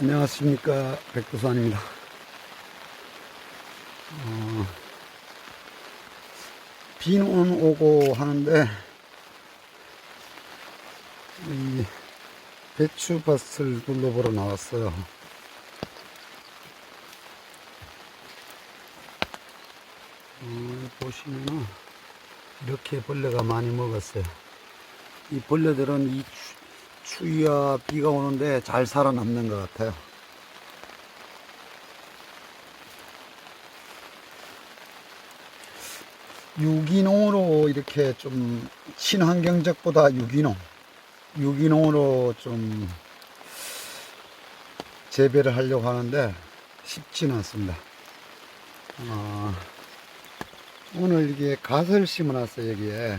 안녕하십니까 백두산입니다. 어, 비는 오고 하는데 이 배추밭을 둘러보러 나왔어요. 어, 보시면은 이렇게 벌레가 많이 먹었어요. 이 벌레들은 이 추, 추위와 비가 오는데 잘 살아남는 것 같아요. 유기농으로 이렇게 좀 친환경적보다 유기농, 유기농으로 좀 재배를 하려고 하는데 쉽지는 않습니다. 어, 오늘 이게 갓을 심어놨어요, 여기에.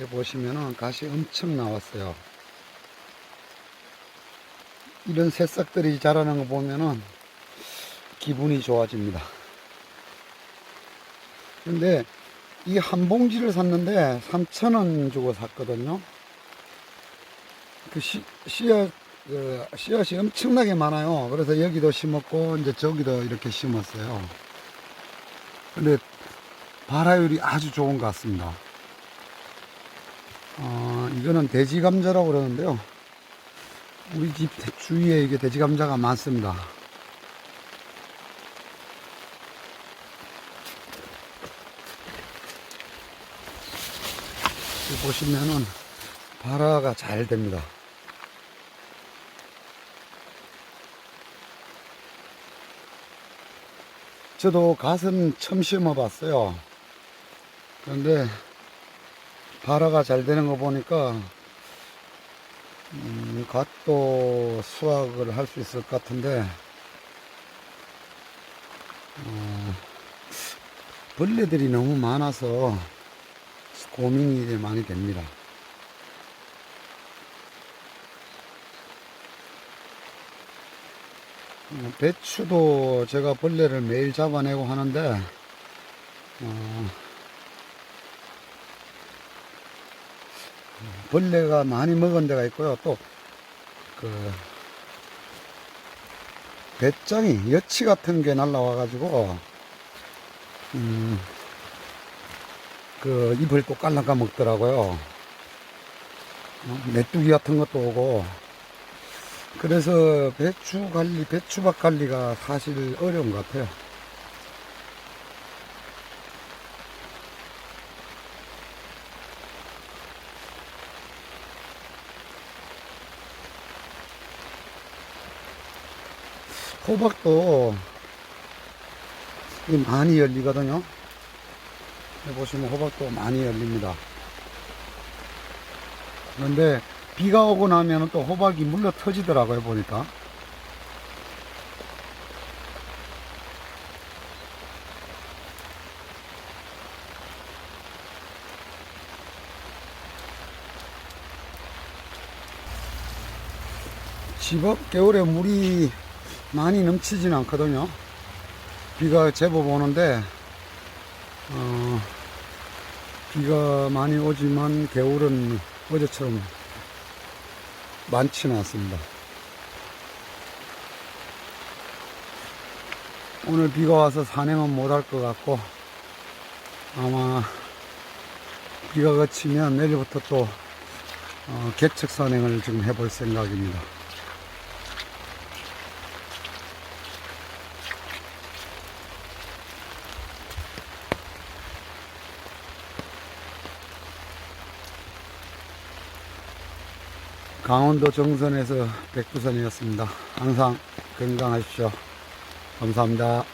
여기 보시면은 갓이 엄청 나왔어요. 이런 새싹들이 자라는 거 보면은 기분이 좋아집니다. 근데 이 한 봉지를 샀는데 3,000원 주고 샀거든요. 그 씨, 씨앗, 그 씨앗이 엄청나게 많아요. 그래서 여기도 심었고, 이제 저기도 이렇게 심었어요. 근데 발화율이 아주 좋은 것 같습니다. 어, 이거는 돼지 감자라고 그러는데요. 우리 집 주위에 이게 돼지 감자가 많습니다. 보시면은 발화가 잘 됩니다. 저도 갓은 처음 심어 봤어요. 그런데 발화가 잘 되는 거 보니까 음, 갓도 수확을 할 수 있을 것 같은데 어, 벌레들이 너무 많아서 고민이 많이 됩니다. 어, 배추도 제가 벌레를 매일 잡아내고 하는데 어, 벌레가 많이 먹은 데가 있고요. 또, 그, 배짱이, 여치 같은 게 날라와가지고, 음, 그, 잎을 또 깔랑까 먹더라고요. 어, 메뚜기 같은 것도 오고, 그래서 배추 관리, 배추밭 관리가 사실 어려운 것 같아요. 호박도 이 많이 열리거든요. 보시면 호박도 많이 열립니다. 그런데 비가 오고 나면 또 호박이 물러 터지더라고요, 보니까. 집앞 겨울에 물이 많이 넘치진 않거든요. 비가 제법 오는데, 어, 비가 많이 오지만 겨울은 어제처럼 많지는 않습니다. 오늘 비가 와서 산행은 못할 것 같고, 아마 비가 그치면 내일부터 또 어, 개척 산행을 지금 해볼 생각입니다. 강원도 정선에서 백두산이었습니다. 항상 건강하십시오. 감사합니다.